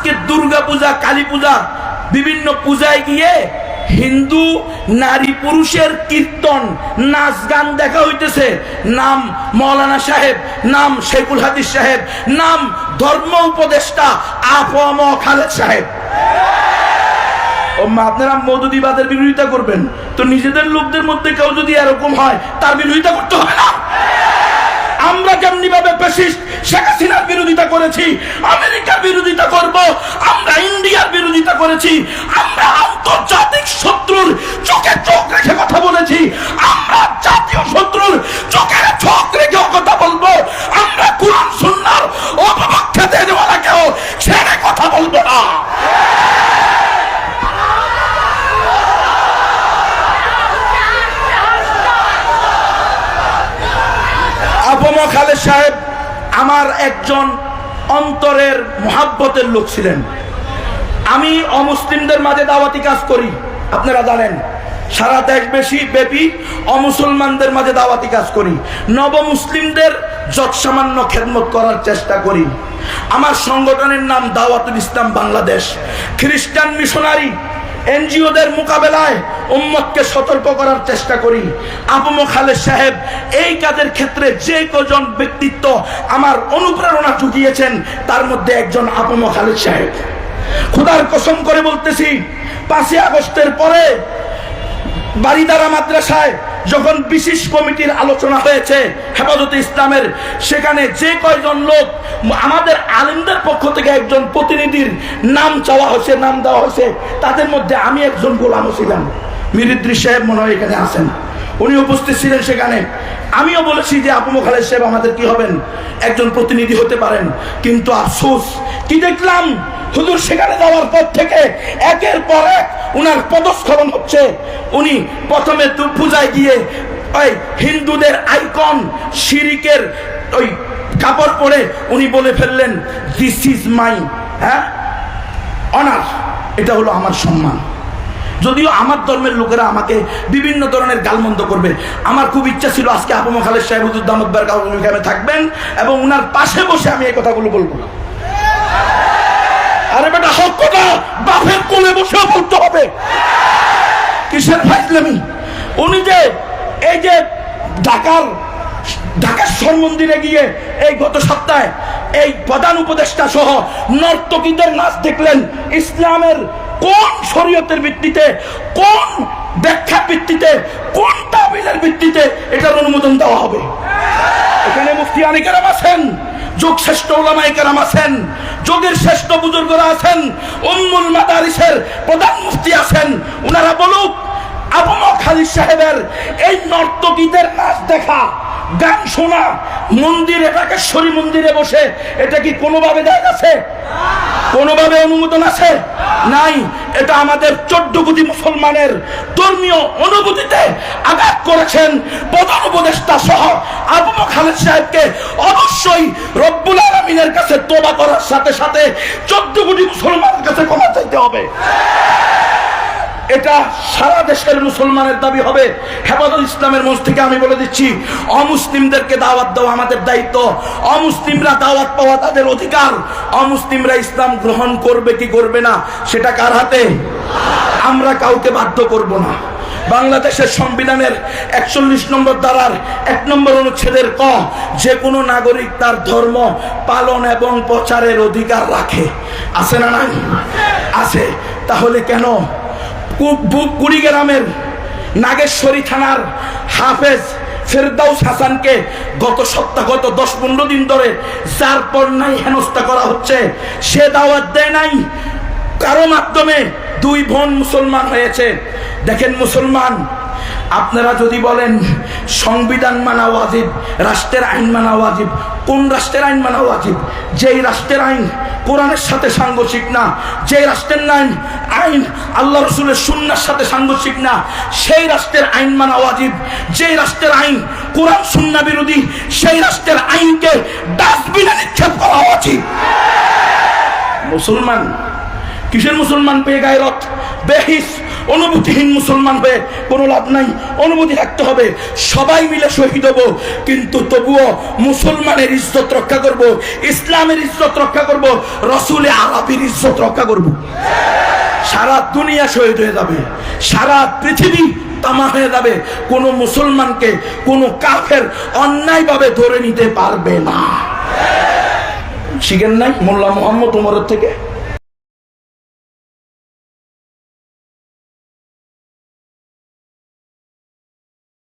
আজকে দুর্গা পূজা কালী পূজা বিভিন্ন পূজায় গিয়ে হিন্দু, নারী, পুরুষের কীর্তন, নাচ গান দেখা হইতেছে। নাম মৌলানা সাহেব, নাম শেখুল হাদিস সাহেব, নাম ধর্ম উপদেষ্টা আফম খালেদ সাহেব। আপনারা মধুদিবাদের বিরোধিতা করবেন। তো নিজেদের লোকদের মধ্যে কেউ যদি এরকম হয়, তার বিরোধিতা করতে হবে না। আমরা যেমনি ভাবে শেখ হাসিনার বিরোধিতা করেছি, আমেরিকার বিরোধিতা করেছি আমরা আন্তর্জাতিক শত্রুর চোখে চোখ রেখে কথা বলেছি, আমরা জাতীয় শত্রুর চোখে চোখ রেখেও কথা বলব, আমরা কোরআন সুন্নার অপপক্ষে দেওয়ালাকেও ছেড়ে কথা বলব না। সাহেব আমার একজন অন্তরের মহাব্বতের লোক ছিলেন। আমি অমুসলিমদের মাঝে দাওয়াতি কাজ করি। আপনারা জানেন, সারা দেশ বেশি ব্যাপী অমুসলমানদের মাঝে দাওয়াতি কাজ করি। নবমুসলিমদের যৎসামান্য খেদমত করার চেষ্টা করি। আমার সংগঠনের নাম দাওয়াতুল ইসলাম বাংলাদেশ। খ্রিস্টান মিশনারি এনজিওদের মোকাবেলায় উম্মতকে সতর্ক করার চেষ্টা করি। আবু খালেদ সাহেব এই কাজের ক্ষেত্রে যে কজন ব্যক্তিত্ব আমার অনুপ্রেরণা জুগিয়েছেন, তার মধ্যে একজন আবু খালেদ সাহেব। খুদার কসম করে বলতেছি, পাঁচই আগস্টের পরে বারিদারা মাদ্রাসায় যখন বিশেষ কমিটির আলোচনা হয়েছে হেফাজতে ইসলামের, সেখানে যে কয়জন লোক, আমাদের আলিমদের পক্ষ থেকে একজন প্রতিনিধির নাম চাওয়া হয়েছে, নাম দেওয়া হয়েছে, তাদের মধ্যে আমি একজন গোলামও ছিলাম। মিরিদ্রি সাহেব মনে হয় এখানে আছেন। উনি উপস্থিত ছিলেন সেখানে। আমিও বলেছি যে, আপু খালেদ সাহেব, আমাদের কি হবেন? একজন প্রতিনিধি হতে পারেন। কিন্তু আফসোস, কি দেখলাম? হুজুর সেখানে যাওয়ার পর থেকে একের পর এক উনার পদস্খলন হচ্ছে। উনি প্রথমে পূজায় গিয়ে ওই হিন্দুদের আইকন, শিরিকের ওই কাপড় পরে উনি বলে ফেললেন দিস ইজ মাই হ্যাঁ? অনার এটা হলো আমার সম্মান। যদিও আমার ধর্মের লোকেরা আমাকে বিভিন্ন ধরনের গালমন্দ করবে। আমার খুব ইচ্ছা ছিল আজকে আপু খালেদ সাহেব হুজুর থাকবেন এবং উনার পাশে বসে আমি এই কথাগুলো বলব। আরে বেটা, হক কথা? বাপের কোলে বসেও বলতে হবে। কিসের ফাইজলামি? উনি যে, এই যে ঢাকার, ঢাকেশ্বর মন্দিরে গিয়ে এই গত সপ্তাহে এই প্রধান উপদেষ্টা সহ নর্তকীদের নাচ দেখলেন, ইসলামের কোন শরীয়তের ভিত্তিতে, কোন ব্যাখ্যার ভিত্তিতে, কোন তাবিলের ভিত্তিতে এটার অনুমোদন দেওয়া হবে? এখানে মুফতি আনিকেরাম আছেন। যোগ শ্রেষ্ঠ ওলামাই কেরাম আছেন, যোগের শ্রেষ্ঠ বুজুর্গরা আছেন, উম্মুল মাদারিসের প্রধান মুফতি আছেন ওনারা বলুক, আবু খালিদ সাহেবের এই নর্তকীদের নাচ দেখা, গান শোনা, মন্দিরে ঢাকেশ্বরী মন্দিরে বসে, এটা কি কোনোভাবে দেখা গেছে কোনোভাবে অনুমোদন আছে? নাই, এটা আমাদের চোদ্দ কোটি মুসলমানের ধর্মীয় অনুভূতিতে আঘাত করেছেন প্রধান উপদেষ্টা সহ আবু খালেদ সাহেবকে অবশ্যই রব্বুল আলমিনের কাছে তোবা করার সাথে সাথে চোদ্দ কোটি মুসলমানের কাছে ক্ষমা চাইতে হবে। এটা সারা দেশের মুসলমানের দাবি হবে। হেফাজত ইসলামের মঞ্চ থেকে আমি বলে দিচ্ছি, অমুসলিমদেরকে দাওয়াত দেওয়া আমাদের দায়িত্ব। অমুসলিমরা দাওয়াত পাওয়া তাদের অধিকার। অমুসলিমরা ইসলাম গ্রহণ করবে কি করবে না, সেটা কার হাতে? আমরা কাউকে বাধ্য করব না। বাংলাদেশের সংবিধানের একচল্লিশ নম্বর দ্বারার এক নম্বর অনুচ্ছেদের ক, যে কোনো নাগরিক তার ধর্ম পালন এবং প্রচারের অধিকার রাখে। আছে না নাই? আছে। তাহলে কেন কুড়িগ্রামের নাগেশ্বরী থানার হাফেজ ফেরদাউস হাসানকে গত সপ্তাহ, গত দশ পনেরো দিন ধরে যার পর নাই হেনস্থা করা হচ্ছে, সে দাওয়াত দেয় নাই। কারও মাধ্যমে দুই বোন মুসলমান হয়েছে। দেখেন মুসলমান, আপনারা যদি বলেন, সংবিধান মানা ওয়াজিব, রাষ্ট্রের আইন মানা ওয়াজিব কোন রাষ্ট্রের আইন মানা ওয়াজিব? যেই রাষ্ট্রের আইন কোরআনের সাথে সাংঘর্ষিক না যে রাষ্ট্রের আইন আইন আল্লাহ রসুলের সুন্নার সাথে সাংঘর্ষিক না, সেই রাষ্ট্রের আইন মানা ওয়াজিব। যেই রাষ্ট্রের আইন কোরআন সুন্না বিরোধী, সেই রাষ্ট্রের আইনকে ডাস্টবিনে নিক্ষেপ করা উচিত মুসলমান, কিসের মুসলমান পেয়ে গায়রত বেহিস। অনুভূতিহীন মুসলমান হয়ে কোনো লাভ নাই, অনুভূতি থাকতে হবে। সবাই মিলে শহীদ হব, কিন্তু তবুও মুসলমানের ইজ্জত রক্ষা করব, ইসলামের ইজ্জত রক্ষা করব, রসুলে আরবির ইজ্জত রক্ষা করব। সারা দুনিয়া শহীদ হয়ে যাবে, সারা পৃথিবী তামা হয়ে যাবে। কোনো মুসলমানকে কোনো কাফের অন্যায়ভাবে ধরে নিতে পারবে না। শিখেন নাই মোল্লা মোহাম্মদ উমরের থেকে?